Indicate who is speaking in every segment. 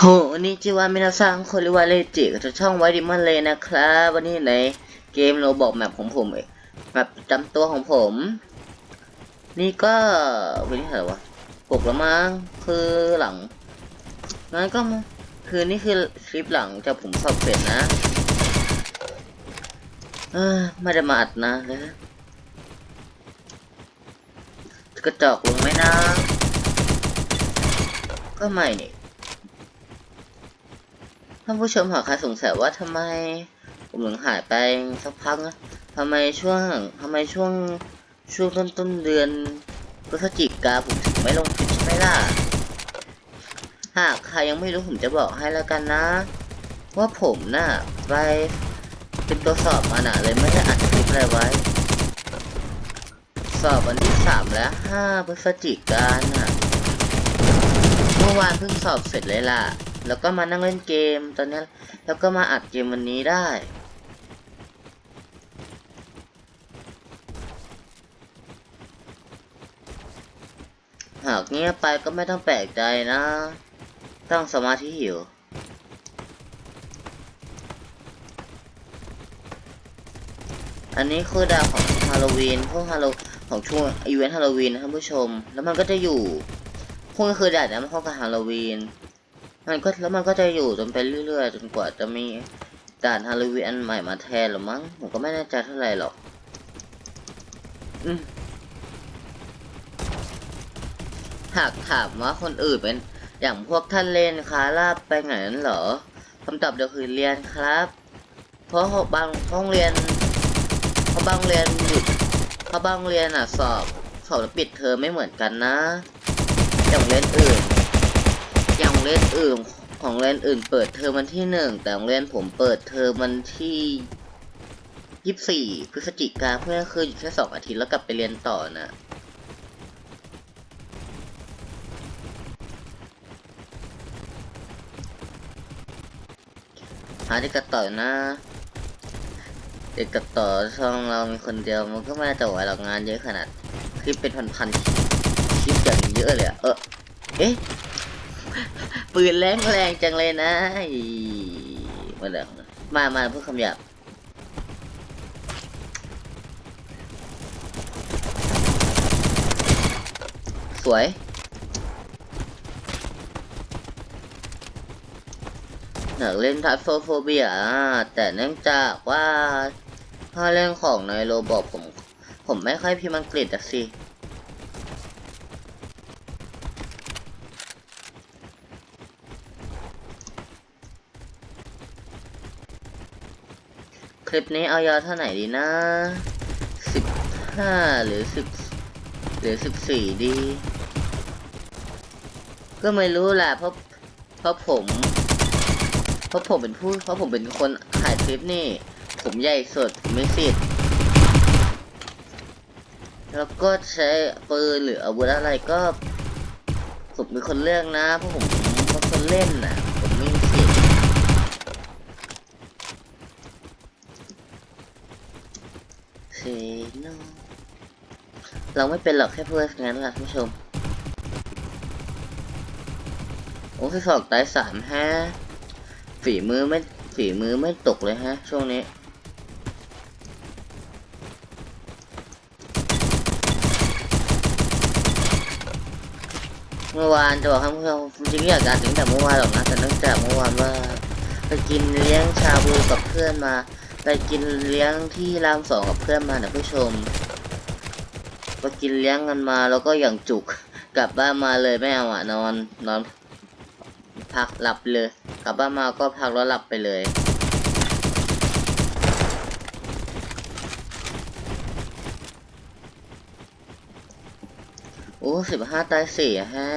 Speaker 1: โหวันนี้จิวามินาซังคนริวาเลจิกับช่องไวดิมันเลยนะครับ วันนี้ในเกมเราบอกแมปของผมเองแมปจำตัวของผม นี่ก็วันนี้เท่าไหร่วะปกแล้วมั้งคือหลังงั้นก็มาคือนี่คือคลิปหลังจากผมสอบเสร็จนะเออไม่ได้มาอัดนะเลยกระจอกลงไหมนะ ก็ไม่นี่ ท่านผู้ชมหากใครสงสัยว่าทำไมผมถึงหายไปสักพักนะทำไมช่วงทำไมช่วงช่วงต้นต้นเดือนพฤศจิกาผมถึงไม่ลงคลิปใช่ไหมล่ะ หากใครยังไม่รู้ผมจะบอกให้แล้วกันนะ ว่าผมน่ะไปเป็นตัวสอบมาน่ะเลยไม่ได้อัดคลิปอะไรไว้ สอบวันที่สามและห้าพฤศจิกานน่ะ เมื่อวานเพิ่งสอบเสร็จเลยล่ะ แล้วก็มานั่งเล่นเกมตอนนี้แล้วก็มาอัดเกมวันนี้ได้ หากเงียบไปก็ไม่ต้องแปลกใจนะ ต้องสมาธิอยู่อันนี้คือดาวของฮาโลวีนพวกฮาโลของช่วงอีเวนต์ฮาโลวีนนะท่านผู้ชม แล้วมันก็จะอยู่พวกนี้คือด่านน้ำเข้ากับฮาโลวีน มันก็แล้วมันก็จะอยู่จนไปเรื่อยๆจนกว่าจะมีด่านฮาโลวีนอันใหม่มาแทนหรือมั้งผมก็ไม่แน่ใจเท่าไหร่หรอกอหากถามว่าคนอื่นเป็น อย่างพวกท่านเลนคาราบไปไหนนั้นเหรอคำตอบเดียวคือเรียนครับ เพราะบางห้องเรียนเพราะบางเรียนหยุดเพราะบางเรียนอะสอบสอบแล้วปิดเทอมไม่เหมือนกันนะอย่างเรียนอื่น เรียนอื่นของเรียนอื่นเปิดเทอมวันที่หนึ่งแต่โรงเรียนผมเปิดเทอมวันที่ยี่สิบสี่พฤศจิกาเพื่อคืออยู่แค่สองอาทิตย์แล้วกลับไปเรียนต่อนะหาเด็กกระต่อยนะ เด็กกระต่อช่องเรามีคนเดียวมันก็ไม่น่าจะไหวหรอกงานเยอะขนาดคลิปเป็นพันๆคลิปอย่างเยอะเลยอะเออเอ๊ะ ปืนแรงแรงจังเลยนะมาเดี๋ยวมามาพูดคำหยาบสวย อยากเล่นทัฟโฟโฟเบียแต่เนื่องจากว่าถ้าเล่นของในโรบอทผม ผมไม่ค่อยพิมพ์อังกฤษอะสิ คลิปนี้เอายาวเท่าไหร่ดีนะสิบห้าหรือสิบหรือสิบสี่ดี ก็ไม่รู้แหละเพราะเพราะผม เพราะผมเป็นผู้เพราะผมเป็นคนถ่ายคลิปนี่ ผมใหญ่สุดผมไม่สิทธิ์แล้วก็ใช้ปืนหรืออาวุธอะไรก็ผมเป็นคนเลือกนะเพราะผมเป็นคนเล่นน่ะมไม่มีสิทธิ์ เซโนเราไม่เป็นหรอกแค่เพื่อนงั้นล่ะผู้ชม โอ้ที่สองตายสามฮะฝีมือไม่ฝีมือไม่ตกเลยฮะ ช่วงนี้เมื่อวานจะบอกให้ผู้ชมจริงๆอยากการถึงแต่เมื่อวานหรอกนะแต่เนื่องจากเมื่อวานว่าไปกินเลี้ยงชาบูกับเพื่อนมา ไปกินเลี้ยงที่รามสองกับเพื่อนมานะผู้ชมไปกินเลี้ยงกันมาแล้วก็อย่างจุกกลับบ้านมาเลยไม่เอาอะนอนนอนพักหลับเลย กลับบ้านมาก็พักแล้วหลับไปเลยโอ้สิบห้าตายสี่ฮะ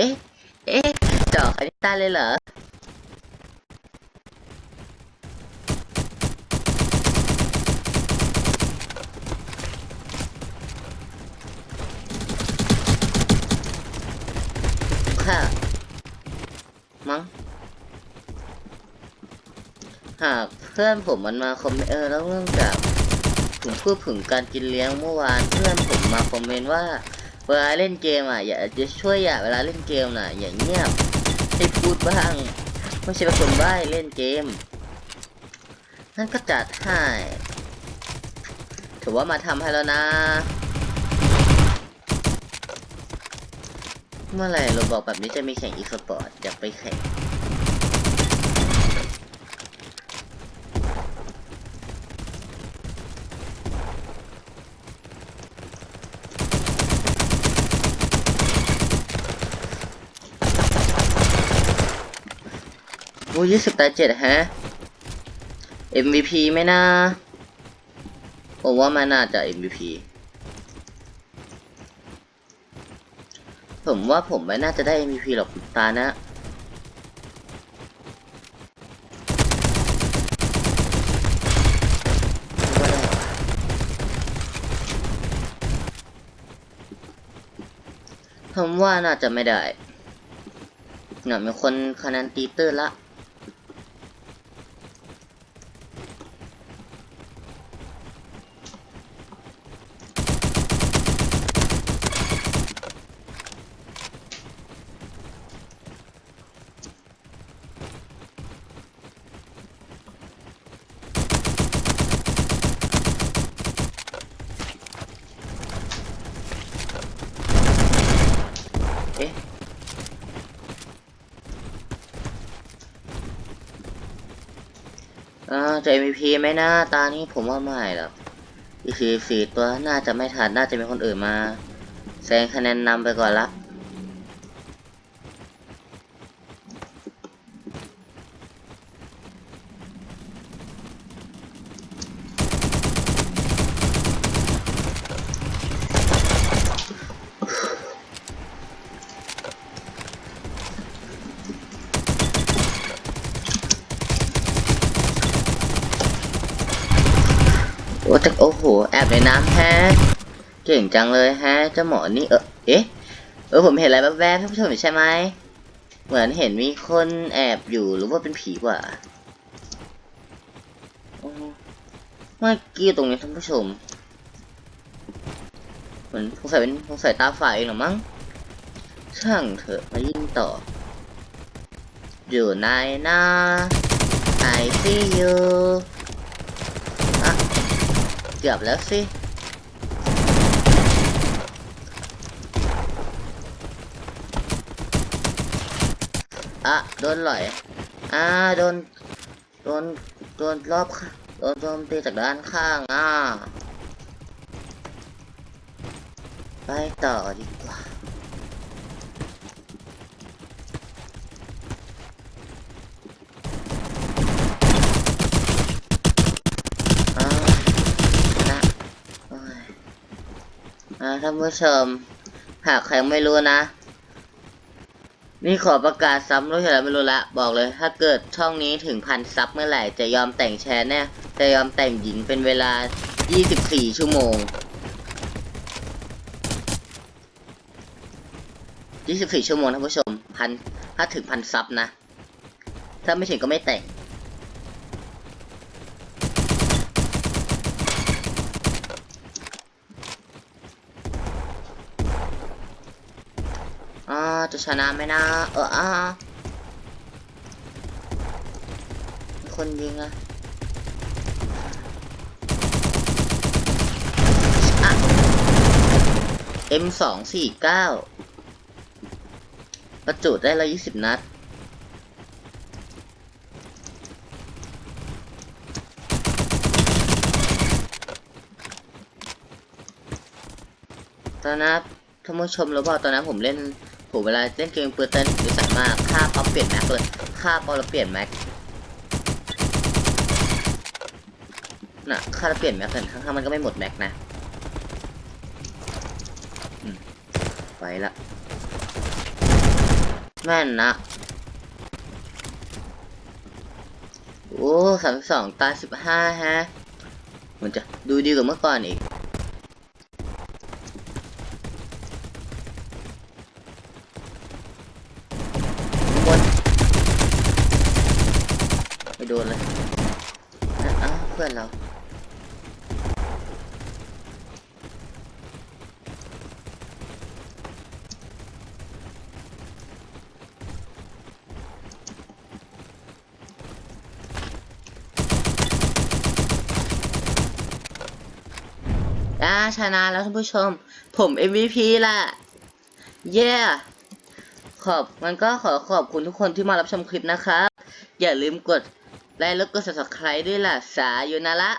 Speaker 1: เอ๊ะ เอ๊ะเจาะคานิต้า เลยเหรอ ค่ะ มั้ง หากเพื่อนผมมันมาคอมเมนต์เออแล้วเรื่องจากผมพูดถึงการกินเลี้ยงเมื่อวานเพื่อนผมมาคอมเมนต์ว่า เวลาเล่นเกมอะอย่าจะช่วยอย่าเวลาเล่นเกมน่ะ อย่าเงียบ ให้พูดบ้าง ไม่ใช่เป็นคนบ้าเล่นเกม นั่นก็จัดให้ถือว่ามาทำให้แล้วนะ เมื่อไหร่เราบอกแบบนี้จะมีแข่งอีสปอร์ตอยากไปแข่ง อ้ยี่สิบตาเจ็ดฮะ MVP ไหม่น่าผมว่ามันน่าจะ MVP ผมว่าผมไม่น่าจะได้ MVP หรอกตานะ ผมว่าน่าจะไม่ได้เนี่ยมีคนคะแนนตีตื้นละ อ่าจะ MVP ไหมนะตานี้ผมว่าไม่หรอกอีกสี่สี่ตัวน่าจะไม่ทันน่าจะมีคนอื่นมาแซงคะแนนนำไปก่อนละ อ้แต่โอ้โห แอบในน้ำแฮะเก่งจังเลยแฮะเจ้าหมอนี่เออเอ๊ะเออผมเห็นอะไรแวบๆท่านผู้ชมเห็นใช่ไหมเหมือนเห็นมีคนแอบอยู่หรือว่าเป็นผีวะเมื่อกี้ตรงนี้ท่านผู้ชมเหมือนสงสัยเป็นสงสัยตาฝ่ายเองหรอมั้งช่างเถอะมายิงต่อ อยู่ไหนนะ I see you เกือบแล้วสิ อะ โดนหล่อย อ่า โดน โดน โดนรอบค่ะโดนโจมตีจากด้านข้าง อ่า ไปต่อดีกว่านะโอ้ย อ่าท่านผู้ชม หากใครไม่รู้นะ นี่ขอประกาศซ้ำรู้เห็นแล้วไม่รู้ละ บอกเลย ถ้าเกิดช่องนี้ถึงพันซับเมื่อไหร่จะยอมแต่งแชร์แน่จะยอมแต่งหญิงเป็นเวลา 24 ชั่วโมง 24 ชั่วโมงท่านผู้ชมพันถ้าถึงพันซับนะ ถ้าไม่ถึงก็ไม่แต่ง จะชนะไหมนะเอออ่ามีคนยิงอะเอะ M สองสี่เก้าประจุได้ละยี่สิบนัดตอนนั้นท่านผู้ชมรู้เปล่าตอนนั้นผมเล่น ผมเวลาเล่นเกมปืนเต้นนิสัยมากค่าป๊อปเปลี่ยนแม็กเลยค่าป๊อปแล้วเปลี่ยนแม็กน่ะค่าแล้วเปลี่ยนแม็กแต่ทั้งๆมันก็ไม่หมดแม็กนะไปละแม่นนะโอ้สามสองตาสิบห้าฮะ มันจะดูดีกว่าเมื่อก่อนอีก บนไม่โดนเพื่อนเราอ่าชนะแล้วท่านผู้ชม ผม MVP ล่ะเย้ขอบมันก็ขอขอบคุณทุกคนที่มารับชมคลิปนะครับ อย่าลืมกด ไลค์แล้วก็ subscribe ด้วยล่ะ สาอยู่นาระ